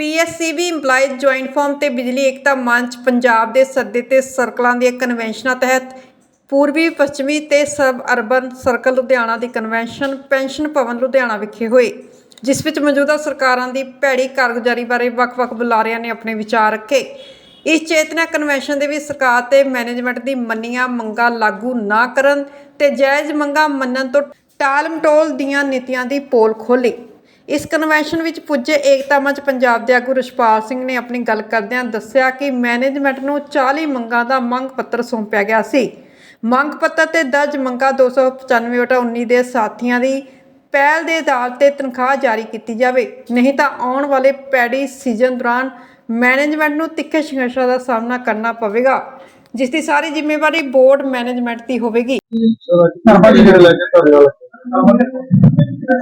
PSCB EMPLOYEES joint farm ਤੇ ਬਿਜਲੀ, ਏਕਤਾ, ਮੰਚ, ਪੰਜਾਬ ਦੇ ਸੱਦੇ ਤੇ ਸਰਕਲਾਂ ਦੀਆਂ ਕਨਵੈਨਸ਼ਨਾਂ ਤਹਿਤ ਪੂਰਬੀ, ਪੱਛਮੀ ਤੇ ਸਬ ਅਰਬਨ ਸਰਕਲ ਲੁਧਿਆਣਾ ਦੀ ਕਨਵੈਨਸ਼ਨ ਪੈਨਸ਼ਨ ਭਵਨ ਲੁਧਿਆਣਾ ਵਿਖੇ ਹੋਈ, ਜਿਸ ਵਿੱਚ ਮੌਜੂਦਾ ਸਰਕਾਰਾਂ ਦੀ ਭੈੜੀ ਕਾਰਗੁਜ਼ਾਰੀ ਬਾਰੇ ਵੱਖ-ਵੱਖ ਬੁਲਾਰਿਆਂ ਨੇ ਆਪਣੇ ਵਿਚਾਰ ਰੱਖੇ। ਇਸ ਚੇਤਨਾ ਕਨਵੈਨਸ਼ਨ ਦੇ ਵਿੱਚ ਸਰਕਾਰ ਤੇ ਮੈਨੇਜਮੈਂਟ ਦੀ ਮੰਨੀਆਂ ਮੰਗਾਂ ਲਾਗੂ ਨਾ ਕਰਨ ਤੇ ਜਾਇਜ਼ ਮੰਗਾਂ ਮੰਨਣ ਤੋਂ ਟਾਲ-ਮਟੋਲ ਦੀਆਂ ਨੀਤੀਆਂ ਦੀ ਪੋਲ ਖੋਲੀ ਇਸ ਕਨਵੈਨਸ਼ਨ ਵਿੱਚ ਪੁੱਜੇ ਏਕਤਾ ਮੰਚ ਪੰਜਾਬ ਦੇ ਆਗੂ ਰਛਪਾਲ ਸਿੰਘ ਨੇ ਆਪਣੀ ਗੱਲ ਕਰਦਿਆਂ ਦੱਸਿਆ ਕਿ ਮੈਨੇਜਮੈਂਟ ਨੂੰ 40 ਮੰਗਾਂ ਦਾ ਮੰਗ ਪੱਤਰ ਸੌਂਪਿਆ ਗਿਆ ਸੀ। ਮੰਗ ਪੱਤਰ ਤੇ ਦਰਜ ਮੰਗਾਂ 295/19 ਦੇ ਸਾਥੀਆਂ ਦੀ ਪਹਿਲ ਦੇ ਆਧਾਰ ਤੇ ਤਨਖਾਹ ਜਾਰੀ ਕੀਤੀ ਜਾਵੇ। ਨਹੀਂ ਤਾਂ ਆਉਣ ਵਾਲੇ ਪੈੜੀ ਸੀਜ਼ਨ ਦੌਰਾਨ ਮੈਨੇਜਮੈਂਟ ਨੂੰ ਤਿੱਖੇ ਸੰਘਰਸ਼ਾਂ ਦਾ ਸਾਹਮਣਾ ਕਰਨਾ ਪਵੇਗਾ, ਜਿਸ ਦੀ ਸਾਰੀ ਜ਼ਿੰਮੇਵਾਰੀ ਬੋਰਡ ਮੈਨੇਜਮੈਂਟ ਦੀ ਹੋਵੇਗੀ।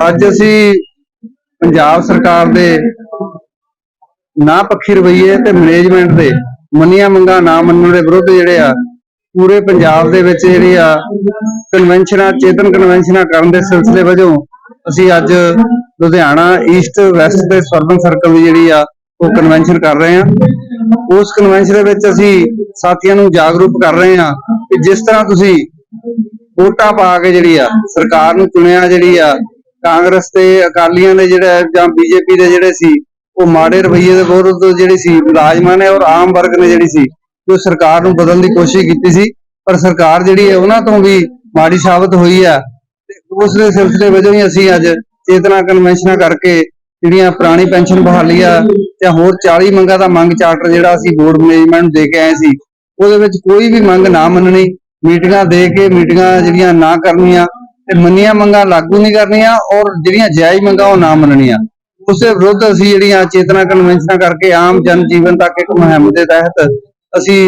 ਅੱਜ ਅਸੀਂ ਪੰਜਾਬ ਸਰਕਾਰ ਦੇ ਨਾ ਪੱਖੀ ਰਵਈਏ ਤੇ ਮੈਨੇਜਮੈਂਟ ਦੇ ਮੰਨੀਆਂ ਮੰਗਾਂ ਨਾ ਮੰਨਣ ਦੇ ਵਿਰੁੱਧ ਜਿਹੜੇ ਆ, ਪੂਰੇ ਪੰਜਾਬ ਦੇ ਵਿੱਚ ਜਿਹੜੀ ਆ ਕਨਵੈਨਸ਼ਨਾਂ ਚੇਤਨ ਕਨਵੈਨਸ਼ਨਾਂ ਕਰਨ ਦੇ ਸਿਲਸਿਲੇ ਵਜੋਂ ਅਸੀਂ ਅੱਜ ਲੁਧਿਆਣਾ ਈਸਟ ਵੈਸਟ ਤੇ ਸਰਬਨ ਸਰਕਲ ਦੀ ਜਿਹੜੀ ਆ, ਉਹ ਕਨਵੈਨਸ਼ਨ ਕਰ ਰਹੇ ਆ ਉਸ ਕਨਵੈਨਸ਼ਨ ਦੇ ਵਿੱਚ ਅਸੀਂ ਸਾਥੀਆਂ ਨੂੰ ਜਾਗਰੂਕ ਕਰ ਰਹੇ ਆ ਕਿ ਜਿਸ ਤਰ੍ਹਾਂ ਤੁਸੀਂ ਵੋਟਾਂ ਪਾ ਕੇ ਜਿਹੜੀ ਆ, ਸਰਕਾਰ ਨੂੰ ਚੁਣਿਆ ਜਿਹੜੀ ਆ ਕਾਂਗਰਸ ਤੇ ਅਕਾਲੀਆਂ ਦੇ ਜਿਹੜਾ ਜਾਂ ਬੀਜੇਪੀ ਦੇ ਜਿਹੜੇ ਸੀ, ਉਹ ਮਾੜੇ ਰਵੱਈਏ ਦੇ ਵਿਰੁੱਧ ਜਿਹੜੀ ਸੀ, ਮੁਲਾਜ਼ਮਾਂ ਨੇ ਔਰ ਆਮ ਵਰਗ ਨੇ ਜਿਹੜੀ ਸੀ ਜੋ ਸਰਕਾਰ ਨੂੰ ਬਦਲਣ ਦੀ ਕੋਸ਼ਿਸ਼ ਕੀਤੀ ਸੀ। ਪਰ ਸਰਕਾਰ ਜਿਹੜੀ ਹੈ, ਉਹਨਾਂ ਤੋਂ ਵੀ ਮਾੜੀ ਸਾਬਤ ਹੋਈ ਆ ਤੇ ਉਸ ਦੇ ਸਿਲਸਿਲੇ ਵਜੋਂ ਹੀ ਅਸੀਂ ਅੱਜ ਚੇਤਨਾ ਕਨਵੈਨਸ਼ਨਾਂ ਕਰਕੇ ਜਿਹੜੀਆਂ ਪੁਰਾਣੀ ਪੈਨਸ਼ਨ ਬਹਾਲੀ ਆ ਤੇ ਹੋਰ 40 ਮੰਗਾਂ ਦਾ ਮੰਗ ਚਾਰਟਰ ਜਿਹੜਾ ਅਸੀਂ ਬੋਰਡ ਮੈਨੇਜਮੈਂਟ ਨੂੰ ਦੇ ਕੇ ਆਏ ਸੀ, ਉਹਦੇ ਵਿੱਚ ਕੋਈ ਵੀ ਮੰਗ ਨਾ ਮੰਨਣੀ, ਮੀਟਿੰਗਾਂ ਦੇ ਕੇ ਮੀਟਿੰਗਾਂ ਜਿਹੜੀਆਂ ਨਾ ਕਰਨੀਆਂ ਤੇ ਮੰਨੀਆਂ ਮੰਗਾਂ ਲਾਗੂ ਨਹੀਂ ਕਰਨੀਆਂ ਔਰ ਜਿਹੜੀਆਂ ਜਾਇਜ਼ ਮੰਗਾਂ ਉਹ ਨਾ ਮੰਨਣੀਆਂ। ਉਸ ਵਿਰੁੱਧ ਅਸੀਂ ਜਿਹੜੀਆਂ ਚੇਤਨਾ ਕਨਵੈਨਸ਼ਨਾਂ ਕਰਕੇ ਆਮ ਜਨ ਜੀਵਨ ਤੱਕ ਇੱਕ ਮੁਹਿੰਮ ਦੇ ਤਹਿਤ ਅਸੀਂ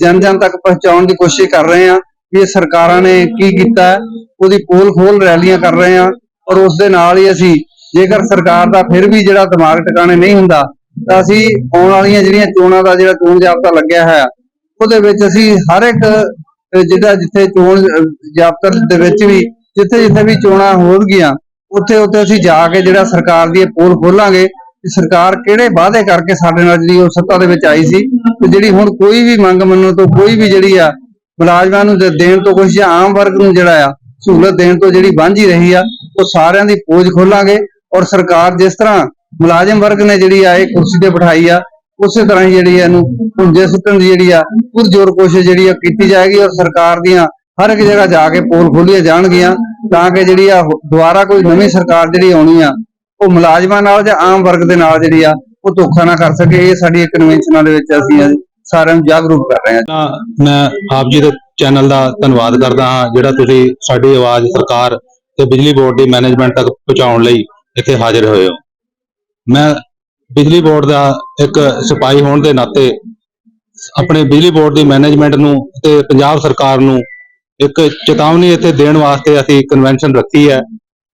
ਜਨ ਜਨ ਤੱਕ ਪਹੁੰਚਾਉਣ ਦੀ ਕੋਸ਼ਿਸ਼ ਕਰ ਰਹੇ ਹਾਂ ਵੀ ਇਹ ਸਰਕਾਰਾਂ ਨੇ ਕੀ ਕੀਤਾ ਉਹਦੀ ਪੋਲ ਖੋਲ ਰੈਲੀਆਂ ਕਰ ਰਹੇ ਹਾਂ ਔਰ ਉਸ ਦੇ ਨਾਲ ਹੀ ਅਸੀਂ ਜੇਕਰ ਸਰਕਾਰ ਦਾ ਫਿਰ ਵੀ ਜਿਹੜਾ ਦਿਮਾਗ ਟਿਕਾਣੇ ਨਹੀਂ ਹੁੰਦਾ ਤਾਂ ਅਸੀਂ ਆਉਣ ਵਾਲੀਆਂ ਜਿਹੜੀਆਂ ਚੋਣਾਂ ਦਾ ਜਿਹੜਾ ਚੋਣ ਜਾਬਤਾ ਲੱਗਿਆ ਹੈ ਉਹਦੇ ਵਿੱਚ ਅਸੀਂ ਹਰ ਇੱਕ ਜਿਹੜਾ ਜਿੱਥੇ ਚੋਣ ਅਹ, ਜਾਬਤਾ ਦੇ ਵਿੱਚ ਵੀ ਜਿੱਥੇ ਜਿੱਥੇ ਵੀ ਚੋਣਾਂ ਹੋਣਗੀਆਂ, ਉੱਥੇ ਉੱਥੇ ਅਸੀਂ ਜਾ ਕੇ ਜਿਹੜਾ ਸਰਕਾਰ ਦੀ ਇਹ ਪੋਲ ਖੋਲਾਂਗੇ ਕਿ ਸਰਕਾਰ ਕਿਹੜੇ ਵਾਅਦੇ ਕਰਕੇ ਸਾਡੇ ਨਾਲ ਜਿਹੜੀ ਉਹ ਸੱਤਾ ਦੇ ਵਿੱਚ ਆਈ ਸੀ ਤੇ ਜਿਹੜੀ ਹੁਣ ਕੋਈ ਵੀ ਮੰਗ ਮੰਨਣ ਤੋਂ ਕੋਈ ਵੀ ਜਿਹੜੀ ਆ ਮੁਲਾਜ਼ਮਾਂ ਨੂੰ ਦੇਣ ਤੋਂ ਕੁਛ ਜਾਂ ਆਮ ਵਰਗ ਨੂੰ ਜਿਹੜਾ ਆ ਸਹੂਲਤ ਦੇਣ ਤੋਂ ਜਿਹੜੀ ਵਾਂਝੀ ਰਹੀ ਆ, ਉਹ ਸਾਰਿਆਂ ਦੀ ਪੋਜ ਖੋਲਾਂਗੇ ਔਰ ਸਰਕਾਰ ਜਿਸ ਤਰ੍ਹਾਂ ਮੁਲਾਜ਼ਮ ਵਰਗ ਨੇ ਜਿਹੜੀ ਆ ਇਹ ਕੁਰਸੀ ਤੇ ਬਿਠਾਈ ਆ, ਉਸੇ ਤਰ੍ਹਾਂ ਹੀ ਜਿਹੜੀ ਇਹਨੂੰ ਪੁੰਜੇ ਸੁੱਟਣ ਦੀ ਜਿਹੜੀ ਆ ਪੁਰਜੋਰ ਕੋਸ਼ਿਸ਼ ਜਿਹੜੀ ਆ ਕੀਤੀ ਜਾਏਗੀ ਔਰ ਸਰਕਾਰ ਦੀਆਂ ਹਰ ਇੱਕ ਜਗ੍ਹਾ ਜਾ ਕੇ ਪੋਲ ਖੋਲੀਆਂ ਜਾਣਗੀਆਂ ਤਾਂ ਕਿ ਜਿਹੜੀ ਆ ਦੁਬਾਰਾ ਕੋਈ ਨਵੀਂ ਸਰਕਾਰ ਜਿਹੜੀ ਆਉਣੀ ਆ, ਉਹ ਮੁਲਾਜ਼ਮਾਂ ਨਾਲ ਜਾਂ ਆਮ ਵਰਗ ਦੇ ਨਾਲ ਜਿਹੜੀ ਆ, ਉਹ ਧੋਖਾ ਨਾ ਕਰ ਸਕੇ। ਇਹ ਸਾਡੀ ਕਨਵੈਨਸ਼ਨਾਂ ਦੇ ਵਿੱਚ ਅਸੀਂ ਸਾਰਿਆਂ ਨੂੰ ਜਾਗਰੂਕ ਕਰ ਰਹੇ ਹਾਂ। ਮੈਂ ਆਪ ਜੀ ਦੇ ਚੈਨਲ ਦਾ ਧੰਨਵਾਦ ਕਰਦਾ ਹਾਂ, ਜਿਹੜਾ ਤੁਸੀਂ ਸਾਡੀ ਆਵਾਜ਼ ਸਰਕਾਰ ਤੇ ਬਿਜਲੀ ਬੋਰਡ ਦੀ ਮੈਨੇਜਮੈਂਟ ਤੱਕ ਪਹੁੰਚਾਉਣ ਲਈ ਇੱਥੇ ਹਾਜ਼ਰ ਹੋਏ ਹੋ। ਮੈਂ ਬਿਜਲੀ ਬੋਰਡ ਦਾ ਇੱਕ ਸਿਪਾਹੀ ਹੋਣ ਦੇ ਨਾਤੇ ਆਪਣੇ ਬਿਜਲੀ ਬੋਰਡ ਦੀ ਮੈਨੇਜਮੈਂਟ ਨੂੰ ਤੇ ਪੰਜਾਬ ਸਰਕਾਰ ਨੂੰ ਇੱਕ ਚੇਤਾਵਨੀ ਇੱਥੇ ਦੇਣ ਵਾਸਤੇ ਅਸੀਂ ਕਨਵੈਨਸ਼ਨ ਰੱਖੀ ਹੈ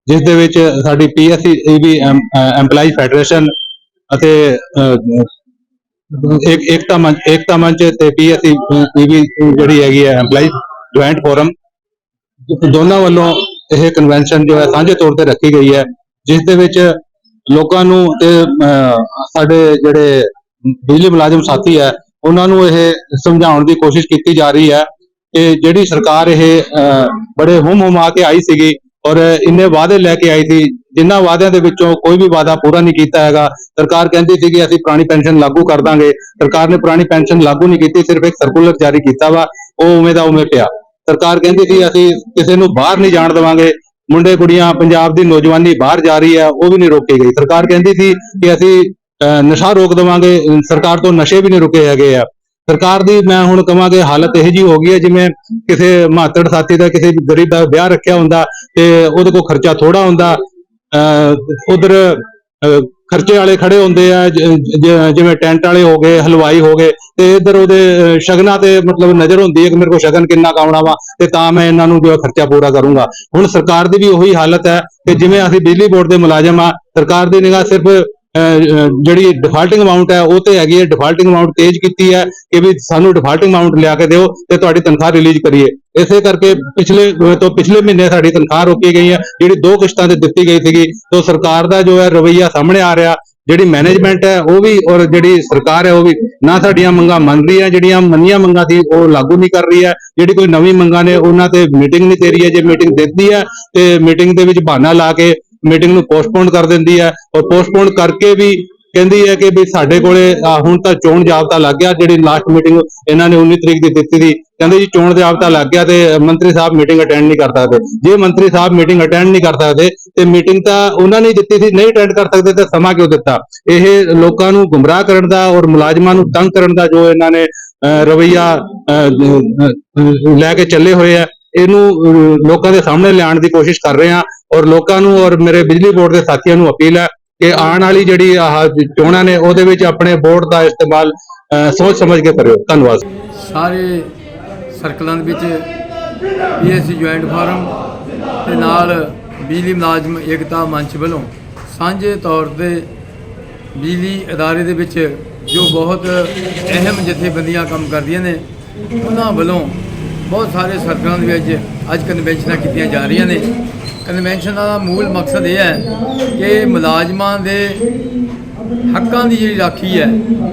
ਜਿਸ ਦੇ ਵਿੱਚ ਸਾਡੀ ਪੀਐਸਸੀ ਵੀ EMPLOYEES ਫੈਡਰੇਸ਼ਨ ਅਤੇ ਅਹ, ਇੱਕ ਏਕਤਾ ਮੰਚ ਏਕਤਾ ਮੰਚ ਤੇ ਪੀਐਸਸੀ ਵੀ ਜਿਹੜੀ ਹੈਗੀ ਹੈ EMPLOYEES ਜੁਆਇੰਟ ਫੋਰਮ ਦੋਨਾਂ ਵੱਲੋਂ ਇਹ ਕਨਵੈਨਸ਼ਨ ਜੋ ਹੈ ਸਾਂਝੇ ਤੌਰ ਤੇ ਰੱਖੀ ਗਈ ਹੈ ਜਿਸ ਦੇ ਵਿੱਚ ਲੋਕਾਂ ਨੂੰ ਤੇ ਸਾਡੇ ਜਿਹੜੇ ਬਿਜਲੀ ਮੁਲਾਜ਼ਮ ਸਾਥੀ ਹੈ ਉਹਨਾਂ ਨੂੰ ਇਹ ਸਮਝਾਉਣ ਦੀ ਕੋਸ਼ਿਸ਼ ਕੀਤੀ ਜਾ ਰਹੀ ਹੈ ਕਿ ਜਿਹੜੀ ਸਰਕਾਰ ਇਹ ਬੜੇ ਹੁਮ ਹੁਮਾ ਕੇ ਆਈ ਸੀਗੀ ਔਰ ਇੰਨੇ ਵਾਅਦੇ ਲੈ ਕੇ ਆਈ ਸੀ ਜਿਨ੍ਹਾਂ ਵਾਅਦਿਆਂ ਦੇ ਵਿੱਚੋਂ ਕੋਈ ਵੀ ਵਾਅਦਾ ਪੂਰਾ ਨਹੀਂ ਕੀਤਾ ਹੈਗਾ। ਸਰਕਾਰ ਕਹਿੰਦੀ ਸੀ ਕਿ ਅਸੀਂ ਪੁਰਾਣੀ ਪੈਨਸ਼ਨ ਲਾਗੂ ਕਰ ਦਾਂਗੇ। ਸਰਕਾਰ ਨੇ ਪੁਰਾਣੀ ਪੈਨਸ਼ਨ ਲਾਗੂ ਨਹੀਂ ਕੀਤੀ ਸਿਰਫ ਇੱਕ ਸਰਕੂਲਰ ਜਾਰੀ ਕੀਤਾ ਵਾ ਉਹ ਉਵੇਂ ਦਾ ਉਵੇਂ ਪਿਆ। ਸਰਕਾਰ ਕਹਿੰਦੀ ਸੀ ਅਸੀਂ ਕਿਸੇ ਨੂੰ ਬਾਹਰ ਨਹੀਂ ਜਾਣ ਦੇਵਾਂਗੇ। ਮੁੰਡੇ ਕੁੜੀਆਂ ਪੰਜਾਬ ਦੀ ਨੌਜਵਾਨੀ ਬਾਹਰ ਜਾ ਰਹੀ ਹੈ ਉਹ ਵੀ ਨਹੀਂ ਰੋਕੀ ਗਈ। ਸਰਕਾਰ ਕਹਿੰਦੀ ਸੀ ਕਿ ਅਸੀਂ ਅਹ, ਨਸ਼ਾ ਰੋਕ ਦੇਵਾਂਗੇ। ਸਰਕਾਰ ਤੋਂ ਨਸ਼ੇ ਵੀ ਨਹੀਂ ਰੁਕੇ ਹੈਗੇ ਆ। ਸਰਕਾਰ ਦੀ ਮੈਂ ਹੁਣ ਕਹਾਂਗੇ ਹਾਲਤ ਇਹ ਜੀ ਹੋ ਗਈ ਹੈ ਜਿਵੇਂ ਕਿਸੇ ਮਾਤੜ ਸਾਥੀ ਦਾ ਕਿਸੇ ਗਰੀਬ ਦਾ ਵਿਆਹ ਰੱਖਿਆ ਹੁੰਦਾ ਤੇ ਉਹਦੇ ਕੋਲ ਖਰਚਾ ਥੋੜਾ ਹੁੰਦਾ ਉਧਰ ਖਰਚੇ ਵਾਲੇ ਖੜੇ ਹੁੰਦੇ ਆ ਜਿਵੇਂ ਟੈਂਟ ਵਾਲੇ ਹੋ ਗਏ ਹਲਵਾਈ ਹੋ ਗਏ ਤੇ ਇਧਰ ਉਹਦੇ ਅਹ, ਸ਼ਗਨਾਂ ਤੇ ਮਤਲਬ ਨਜ਼ਰ ਹੁੰਦੀ ਹੈ ਕਿ ਮੇਰੇ ਕੋਲ ਸ਼ਗਨ ਕਿੰਨਾ ਕਾਉਣਾ ਵਾ ਤੇ ਤਾਂ ਮੈਂ ਇਹਨਾਂ ਨੂੰ ਜੋ ਖਰਚਾ ਪੂਰਾ ਕਰੂੰਗਾ। ਹੁਣ ਸਰਕਾਰ ਦੀ ਵੀ ਉਹੀ ਹਾਲਤ ਹੈ ਕਿ ਜਿਵੇਂ ਅਸੀਂ ਬਿਜਲੀ ਬੋਰਡ ਦੇ ਮੁਲਾਜ਼ਮ ਆ ਸਰਕਾਰ ਦੀ ਨਿਗਾਹ ਸਿਰਫ ਜਿਹੜੀ ਡਿਫਾਲਟਿੰਗ ਅਮਾਉਂਟ ਹੈ, ਉਹ ਤੇ ਹੈਗੀ ਹੈ। ਡਿਫਾਲਟਿੰਗ ਅਮਾਉਂਟ ਤੇਜ਼ ਕੀਤੀ ਹੈ ਕਿ ਵੀ ਸਾਨੂੰ ਡਿਫਾਲਟਿੰਗ ਅਮਾਉਂਟ ਲਿਆ ਕੇ ਦਿਓ ਤੇ ਤੁਹਾਡੀ ਤਨਖਾਹ ਰਿਲੀਜ਼ ਕਰੀਏ। ਇਸੇ ਕਰਕੇ ਪਿਛਲੇ ਤੋਂ ਪਿਛਲੇ ਮਹੀਨੇ ਸਾਡੀ ਤਨਖਾਹ ਰੋਕੀ ਗਈ ਹੈ। ਜਿਹੜੀ ਦੋ ਕਿਸ਼ਤਾਂ ਤੇ ਦਿੱਤੀ ਗਈ ਸੀਗੀ, ਤੋਂ ਸਰਕਾਰ ਦਾ ਜੋ ਹੈ ਰਵਈਆ ਸਾਹਮਣੇ ਆ ਰਿਹਾ। ਜਿਹੜੀ ਮੈਨੇਜਮੈਂਟ ਹੈ, ਉਹ ਵੀ ਔਰ ਜਿਹੜੀ ਸਰਕਾਰ ਹੈ, ਉਹ ਵੀ ਨਾ ਸਾਡੀਆਂ ਮੰਗਾਂ ਮੰਨ ਰਹੀ ਹੈ, ਜਿਹੜੀਆਂ ਮੰਨੀਆਂ ਮੰਗਾਂ ਸੀ, ਉਹ ਲਾਗੂ ਨਹੀਂ ਕਰ ਰਹੀ ਹੈ। ਜਿਹੜੀ ਕੋਈ ਨਵੀਂ ਮੰਗਾਂ ਨੇ, ਉਹਨਾਂ ਤੇ ਮੀਟਿੰਗ ਨਹੀਂ ਦੇ ਰਹੀ ਹੈ। ਜੇ ਮੀਟਿੰਗ ਦਿੱਤੀ ਹੈ, ਤੇ ਮੀਟਿੰਗ ਦੇ ਵਿੱਚ ਬਹਾਨਾ ਲਾ ਕੇ ਮੀਟਿੰਗ ਨੂੰ ਪੋਸਟਪੋਨ ਕਰ ਦਿੰਦੀ ਹੈ ਔਰ ਪੋਸਟਪੋਨ ਕਰਕੇ ਵੀ ਕਹਿੰਦੀ ਹੈ ਕਿ ਵੀ ਸਾਡੇ ਕੋਲੇ ਹੁਣ ਤਾਂ ਚੋਣ ਜਾਬਤਾ ਲੱਗ ਗਿਆ ਜਿਹੜੀ ਲਾਸਟ ਮੀਟਿੰਗ ਇਹਨਾਂ ਨੇ 19 ਤਰੀਕ ਦੀ ਦਿੱਤੀ ਸੀ। ਕਹਿੰਦੇ ਜੀ ਚੋਣ ਜਾਬਤਾ ਲੱਗ ਗਿਆ ਤੇ ਮੰਤਰੀ ਸਾਹਿਬ ਮੀਟਿੰਗ ਅਟੈਂਡ ਨਹੀਂ ਕਰ ਸਕਦੇ। ਜੇ ਮੰਤਰੀ ਸਾਹਿਬ ਮੀਟਿੰਗ ਅਟੈਂਡ ਨਹੀਂ ਕਰ ਸਕਦੇ ਤੇ ਮੀਟਿੰਗ ਤਾਂ ਉਹਨਾਂ ਨੇ ਦਿੱਤੀ ਸੀ ਨਹੀਂ ਅਟੈਂਡ ਕਰ ਸਕਦੇ ਤਾਂ ਸਮਾਂ ਕਿਉਂ ਦਿੱਤਾ? ਇਹ ਲੋਕਾਂ ਨੂੰ ਗੁੰਮਰਾਹ ਕਰਨ ਦਾ ਔਰ ਮੁਲਾਜ਼ਮਾਂ ਨੂੰ ਤੰਗ ਕਰਨ ਦਾ ਜੋ ਇਹਨਾਂ ਨੇ ਅਹ, ਰਵੱਈਆ ਅਹ, ਲੈ ਕੇ ਚੱਲੇ ਹੋਏ ਆ ਇਹਨੂੰ ਲੋਕਾਂ ਦੇ ਸਾਹਮਣੇ ਲਿਆਉਣ ਦੀ ਕੋਸ਼ਿਸ਼ ਕਰ ਰਹੇ ਆ ਔਰ ਲੋਕਾਂ ਨੂੰ ਔਰ ਮੇਰੇ ਬਿਜਲੀ ਬੋਰਡ ਦੇ ਸਾਥੀਆਂ ਨੂੰ ਅਪੀਲ ਹੈ ਕਿ ਆਉਣ ਵਾਲੀ ਜਿਹੜੀ ਆਹ ਚੋਣਾਂ ਨੇ ਉਹਦੇ ਵਿੱਚ ਆਪਣੇ ਵੋਟ ਦਾ ਇਸਤੇਮਾਲ ਸੋਚ ਸਮਝ ਕੇ ਕਰਿਓ। ਧੰਨਵਾਦ। ਸਾਰੇ ਸਰਕਲਾਂ ਦੇ ਵਿੱਚ ਪੀਐਸਸੀ ਜੁਆਇੰਟ ਫਾਰਮ ਤੇ ਨਾਲ ਬਿਜਲੀ ਮੁਲਾਜ਼ਮ ਏਕਤਾ ਮੰਚ ਵੱਲੋਂ ਸਾਂਝੇ ਤੌਰ ਤੇ ਬਿਜਲੀ ਅਦਾਰੇ ਦੇ ਵਿੱਚ ਜੋ ਬਹੁਤ ਅਹਿਮ ਜਥੇਬੰਦੀਆਂ ਕੰਮ ਕਰਦੀਆਂ ਨੇ, ਉਹਨਾਂ ਵੱਲੋਂ ਬਹੁਤ ਸਾਰੇ ਸਰਕਲਾਂ ਦੇ ਵਿੱਚ ਅੱਜ ਕਨਵੈਨਸ਼ਨਾਂ ਕੀਤੀਆਂ ਜਾ ਰਹੀਆਂ ਨੇ। ਕਨਵੈਨਸ਼ਨਾਂ ਦਾ ਮੂਲ ਮਕਸਦ ਇਹ ਹੈ ਕਿ ਮੁਲਾਜ਼ਮਾਂ ਦੇ ਹੱਕਾਂ ਦੀ ਜਿਹੜੀ ਰਾਖੀ ਹੈ,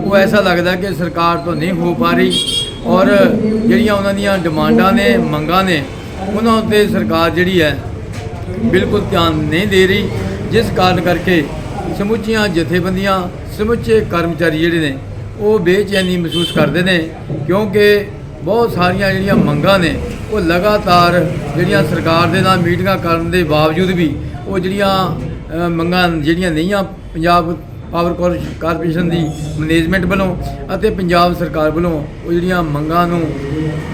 ਉਹ ਐਸਾ ਲੱਗਦਾ ਕਿ ਸਰਕਾਰ ਤੋਂ ਨਹੀਂ ਹੋ ਪਾ ਰਹੀ ਔਰ ਜਿਹੜੀਆਂ ਉਹਨਾਂ ਦੀਆਂ ਡਿਮਾਂਡਾਂ ਨੇ, ਮੰਗਾਂ ਨੇ, ਉਹਨਾਂ ਉੱਤੇ ਸਰਕਾਰ ਜਿਹੜੀ ਹੈ ਬਿਲਕੁਲ ਧਿਆਨ ਨਹੀਂ ਦੇ ਰਹੀ, ਜਿਸ ਕਾਰਨ ਕਰਕੇ ਸਮੁੱਚੀਆਂ ਜਥੇਬੰਦੀਆਂ, ਸਮੁੱਚੇ ਕਰਮਚਾਰੀ ਜਿਹੜੇ ਨੇ, ਉਹ ਬੇਚੈਨੀ ਮਹਿਸੂਸ ਕਰਦੇ ਨੇ ਕਿਉਂਕਿ ਬਹੁਤ ਸਾਰੀਆਂ ਜਿਹੜੀਆਂ ਮੰਗਾਂ ਨੇ ਉਹ ਲਗਾਤਾਰ ਜਿਹੜੀਆਂ ਸਰਕਾਰ ਦੇ ਨਾਲ ਮੀਟਿੰਗਾਂ ਕਰਨ ਦੇ ਬਾਵਜੂਦ ਵੀ ਉਹ ਜਿਹੜੀਆਂ ਮੰਗਾਂ ਜਿਹੜੀਆਂ ਨਹੀਂ ਆ ਪੰਜਾਬ ਪਾਵਰ ਕਾਰਪ- ਕਾਰਪੋਰੇਸ਼ਨ ਦੀ ਮੈਨੇਜਮੈਂਟ ਵੱਲੋਂ ਅਤੇ ਪੰਜਾਬ ਸਰਕਾਰ ਵੱਲੋਂ ਉਹ ਜਿਹੜੀਆਂ ਮੰਗਾਂ ਨੂੰ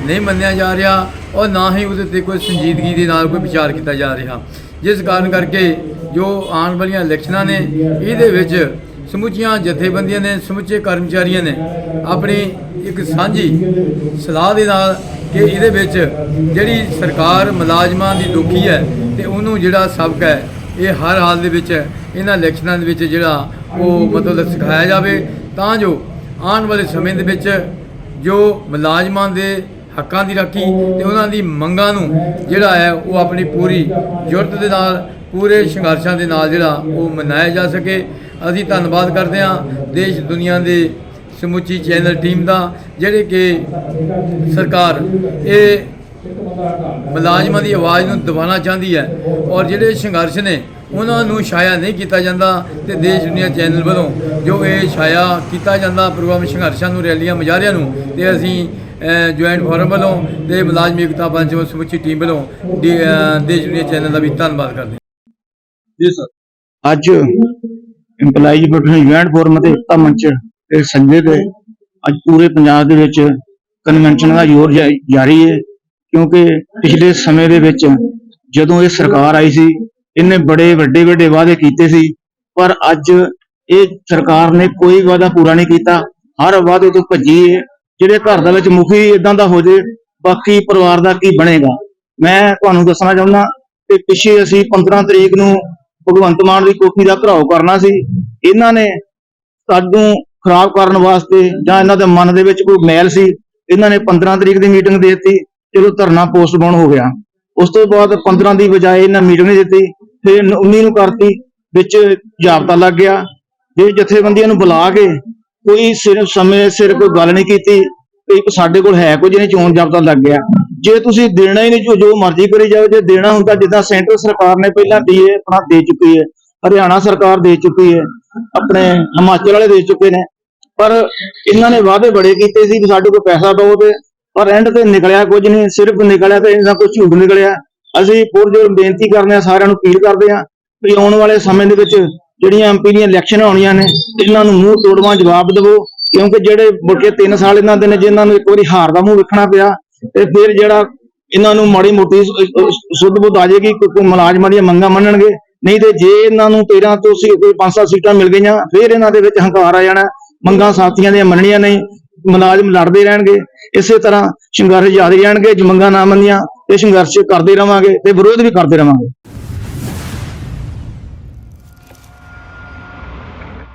ਨਹੀਂ ਮੰਨਿਆ ਜਾ ਰਿਹਾ ਔਰ ਨਾ ਹੀ ਉਹਦੇ ਤੇ ਕੋਈ ਸੰਜੀਦਗੀ ਦੇ ਨਾਲ ਕੋਈ ਵਿਚਾਰ ਕੀਤਾ ਜਾ ਰਿਹਾ। ਜਿਸ ਕਾਰਨ ਕਰਕੇ ਜੋ ਆਉਣ ਵਾਲੀਆਂ ਇਲੈਕਸ਼ਨਾਂ ਨੇ, ਇਹਦੇ ਵਿੱਚ ਸਮੁੱਚੀਆਂ ਜਥੇਬੰਦੀਆਂ ਨੇ, ਸਮੁੱਚੇ ਕਰਮਚਾਰੀਆਂ ਨੇ ਆਪਣੀ ਇੱਕ ਸਾਂਝੀ ਸਲਾਹ ਦੇ ਨਾਲ ਕਿ ਇਹਦੇ ਵਿੱਚ ਜਿਹੜੀ ਸਰਕਾਰ ਮੁਲਾਜ਼ਮਾਂ ਦੀ ਦੁਖੀ ਹੈ ਤੇ ਉਹਨੂੰ ਜਿਹੜਾ ਸਬਕ ਹੈ, ਇਹ ਹਰ ਹਾਲ ਦੇ ਵਿੱਚ ਇਹਨਾਂ ਇਲੈਕਸ਼ਨਾਂ ਦੇ ਵਿੱਚ ਜਿਹੜਾ ਉਹ ਮਤਲਬ ਸਿਖਾਇਆ ਜਾਵੇ, ਤਾਂ ਜੋ ਆਉਣ ਵਾਲੇ ਸਮੇਂ ਦੇ ਵਿੱਚ ਜੋ ਮੁਲਾਜ਼ਮਾਂ ਦੇ ਹੱਕਾਂ ਦੀ ਰਾਖੀ ਤੇ ਉਹਨਾਂ ਦੀ ਮੰਗਾਂ ਨੂੰ ਜਿਹੜਾ ਹੈ, ਉਹ ਆਪਣੀ ਪੂਰੀ ਜੁਰਤ ਦੇ ਨਾਲ, ਪੂਰੇ ਸੰਘਰਸ਼ਾਂ ਦੇ ਨਾਲ ਜਿਹੜਾ ਉਹ ਮਨਾਇਆ ਜਾ ਸਕੇ। ਅਸੀਂ ਧੰਨਵਾਦ ਕਰਦੇ ਹਾਂ ਦੇਸ਼ ਦੁਨੀਆ ਦੇ ਸਮੁੱਚੀ ਚੈਨਲ ਟੀਮ ਦਾ, ਜਿਹੜੇ ਕਿ ਸਰਕਾਰ ਇਹ ਮੁਲਾਜ਼ਮਾਂ ਦੀ ਆਵਾਜ਼ ਨੂੰ ਦਬਾਉਣਾ ਚਾਹੁੰਦੀ ਹੈ ਔਰ ਜਿਹੜੇ ਸੰਘਰਸ਼ ਨੇ, ਉਹਨਾਂ ਨੂੰ ਛਾਇਆ ਨਹੀਂ ਕੀਤਾ ਜਾਂਦਾ ਤੇ ਦੇਸ਼ ਦੁਨੀਆ ਚੈਨਲ ਵੱਲੋਂ ਜੋ ਇਹ ਛਾਇਆ ਕੀਤਾ ਜਾਂਦਾ ਪ੍ਰੋਗਰਾਮ ਸੰਘਰਸ਼ਾਂ ਨੂੰ, ਰੈਲੀਆਂ ਮੁਜ਼ਾਹਰਿਆਂ ਨੂੰ ਤੇ ਅਸੀਂ ਜੁਆਇੰਟ ਫੋਰਮ ਵੱਲੋਂ ਤੇ ਮੁਲਾਜ਼ਮ ਏਕਤਾ ਪੰਚ ਵੱਲੋਂ, ਸਮੁੱਚੀ ਟੀਮ ਵੱਲੋਂ ਦੇਸ਼ ਦੁਨੀਆ ਚੈਨਲ ਦਾ ਵੀ ਧੰਨਵਾਦ ਕਰਦੇ ਹਾਂ। ਜੀ ਸਰ। ਅੱਜ ਇੰਪਲਾਈਜ਼ ਪ੍ਰੋਟੈਕਸ਼ਨ ਜੁਆਇੰਟ ਫੋਰਮ ਅਤੇ ਏਕਤਾ ਮੰਚ। ਦੇ ਸੰਜੇ ਤੇ ਅੱਜ ਪੂਰੇ ਪੰਜਾਬ ਦੇ ਵਿੱਚ ਕਨਵੈਨਸ਼ਨ ਦਾ ਜ਼ੋਰ ਜਾਰੀ ਹੈ, ਕਿਉਂਕਿ ਪਿਛਲੇ ਸਮੇਂ ਦੇ ਵਿੱਚ ਜਦੋਂ ਇਹ ਸਰਕਾਰ ਆਈ ਸੀ, ਇਹਨੇ ਬੜੇ ਵੱਡੇ ਵੱਡੇ ਵਾਅਦੇ ਕੀਤੇ ਸੀ, ਪਰ ਅੱਜ ਇਹ ਸਰਕਾਰ ਨੇ ਕੋਈ ਵਾਅਦਾ ਪੂਰਾ ਨਹੀਂ ਕੀਤਾ, ਹਰ ਵਾਅਦੇ ਤੋਂ ਭੱਜੀ ਹੈ ਜਿਹੜੇ ਘਰ ਦੇ ਵਿੱਚ ਮੁਖੀ ਇਦਾਂ ਦਾ ਹੋ ਜੇ, ਬਾਕੀ ਪਰਿਵਾਰ ਦਾ ਕੀ ਬਣੇਗਾ? ਮੈਂ ਤੁਹਾਨੂੰ ਦੱਸਣਾ ਚਾਹੁੰਦਾ ਕਿ ਪਿੱਛੇ ਅਸੀਂ 15 ਤਰੀਕ ਨੂੰ ਭਗਵੰਤ ਮਾਨ ਦੀ ਕੋਠੀ ਦਾ ਘਰਾਓ ਕਰਨਾ ਸੀ, ਇਹਨਾਂ ਨੇ ਸਾਨੂੰ ਖਰਾਬ ਕਰਨ ਵਾਸਤੇ ਜਾਂ ਇਹਨਾਂ ਦੇ ਮਨ ਦੇ ਵਿੱਚ ਕੋਈ ਮੈਲ ਸੀ, ਇਹਨਾਂ ਨੇ 15 ਤਰੀਕ ਦੀ ਮੀਟਿੰਗ ਦੇ ਦਿੱਤੀ ਚਲੋ ਧਰਨਾ ਪੋਸਟਪੋਨ ਹੋ ਗਿਆ। ਉਸ ਤੋਂ ਬਾਅਦ 15 ਦੀ ਬਜਾਏ ਇਹਨਾਂ ਮੀਟਿੰਗ ਨਹੀਂ ਦਿੱਤੀ, ਫਿਰ 19 ਨੂੰ ਕਰਤੀ, ਵਿੱਚ ਜਾਬਤਾ ਲੱਗ ਗਿਆ। ਜੇ ਜਥੇਬੰਦੀਆਂ ਨੂੰ ਬੁਲਾ ਕੇ ਕੋਈ ਸਿਰ, ਸਮੇਂ ਸਿਰ ਕੋਈ ਗੱਲ ਨਹੀਂ ਕੀਤੀ ਵੀ ਸਾਡੇ ਕੋਲ ਹੈ ਕੁਝ ਨਹੀਂ, ਚੋਣ ਜਾਬਤਾ ਲੱਗ ਗਿਆ। ਜੇ ਤੁਸੀਂ ਦੇਣਾ ਹੀ ਨਹੀਂ, ਜੋ ਮਰਜ਼ੀ ਕਰੀ ਜਾਓ, ਜੇ ਦੇਣਾ ਹੁੰਦਾ, ਜਿੱਦਾਂ ਸੈਂਟਰ ਸਰਕਾਰ ਨੇ ਪਹਿਲਾਂ ਡੀਏ ਆਪਣਾ ਦੇ ਚੁੱਕੀ ਹੈ, ਹਰਿਆਣਾ ਸਰਕਾਰ ਦੇ ਚੁੱਕੀ ਹੈ ਆਪਣੇ ਹਿਮਾਚਲ ਵਾਲੇ ਦੇ ਚੁੱਕੇ ਨੇ। ਪਰ ਇਹਨਾਂ ਨੇ ਵਾਅਦੇ ਬੜੇ ਕੀਤੇ ਸੀ ਵੀ ਸਾਡੇ ਕੋਲ ਪੈਸਾ ਦਿਓ ਤੇ, ਪਰ ਐਂਡ ਤੇ ਨਿਕਲਿਆ ਕੁਝ ਨਹੀਂ, ਸਿਰਫ ਨਿਕਲਿਆ ਤੇ ਇਹਨਾਂ ਕੁਝ ਝੂਠ ਨਿਕਲਿਆ। ਅਸੀਂ ਪੁਰਜੋਰ ਬੇਨਤੀ ਕਰਦੇ ਹਾਂ, ਸਾਰਿਆਂ ਨੂੰ ਅਪੀਲ ਕਰਦੇ ਹਾਂ ਵੀ ਆਉਣ ਵਾਲੇ ਸਮੇਂ ਦੇ ਵਿੱਚ ਜਿਹੜੀਆਂ ਐਮਪੀ ਦੀਆਂ ਇਲੈਕਸ਼ਨ ਆਉਣੀਆਂ ਨੇ, ਇਹਨਾਂ ਨੂੰ ਮੂੰਹ ਤੋੜਵਾਂ, ਜਵਾਬ ਦਿਵੋ। ਕਿਉਂਕਿ ਜਿਹੜੇ ਮੁੜ ਕੇ 3 ਸਾਲ ਇਹਨਾਂ ਦੇ ਨੇ, ਜਿਨ੍ਹਾਂ ਨੂੰ ਇੱਕ ਵਾਰੀ ਹਾਰ ਦਾ ਮੂੰਹ ਵੇਖਣਾ ਪਿਆ, ਤੇ ਫਿਰ ਜਿਹੜਾ ਇਹਨਾਂ ਨੂੰ ਮਾੜੀ ਮੋਟੀ ਸੁੱਧ ਬੁੱਧ ਆ ਜਾਏਗੀ ਕੋਈ ਮੁਲਾਜ਼ਮਾਂ ਦੀਆਂ ਮੰਗਾਂ ਮੰਨਣਗੇ। ਨਹੀਂ ਤੇ ਜੇ ਇਹਨਾਂ ਨੂੰ 13 ਤੋਂ ਸੀ ਕੋਈ 5-7 ਸੀਟਾਂ ਮਿਲ ਗਈਆਂ, ਫਿਰ ਇਹਨਾਂ ਦੇ ਵਿੱਚ ਹੰਕਾਰ ਆ ਜਾਣਾ, ਮੰਗਾਂ ਸਾਥੀਆਂ ਦੀਆਂ ਮੰਨਣੀਆਂ ਨਹੀਂ, ਮੁਲਾਜ਼ਮ ਲੜਦੇ ਰਹਿਣਗੇ, ਇਸੇ ਤਰ੍ਹਾਂ ਸੰਘਰਸ਼ ਜਾਰੀ ਰਹਿਣਗੇ, ਜੇ ਮੰਗਾਂ ਨਾ ਮੰਨੀਆਂ, ਤੇ ਸੰਘਰਸ਼ ਕਰਦੇ ਰਵਾਂਗੇ ਤੇ ਵਿਰੋਧ ਵੀ ਕਰਦੇ ਰਵਾਂਗੇ।